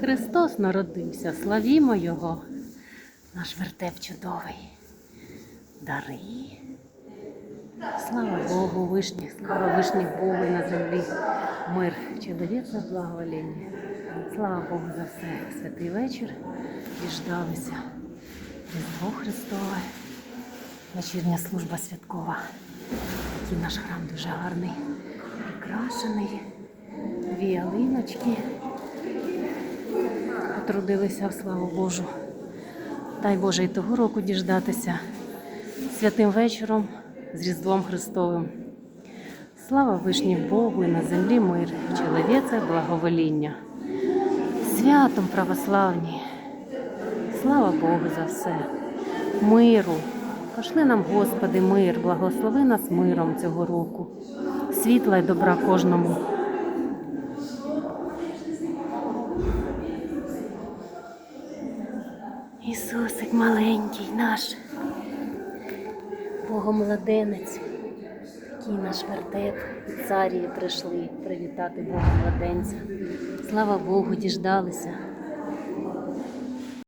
Христос народився, славімо Його, наш вертеп чудовий. Дари. Слава Богу, вишніх, слава вишніх Богу і на землі. Мир, чоловіка, благовоління. Слава Богу за все. Святий вечір. Діждалися. Різдво Христове. Вечірня служба святкова. Який наш храм дуже гарний, прикрашений. Дві ялиночки. Потрудилися в славу Божу. Дай Боже і того року діждатися святим вечором з Різдвом Христовим. Слава вишні Богу і на землі мир, чоловіце благовоління. Святом православні. Слава Богу за все. Миру. Пошли нам, Господи, мир, благослови нас миром цього року. Світла й добра кожному. Ісусик маленький наш, Богомладенець, який наш вертеп, і царі прийшли привітати Бога младенця. Слава Богу, діждалися.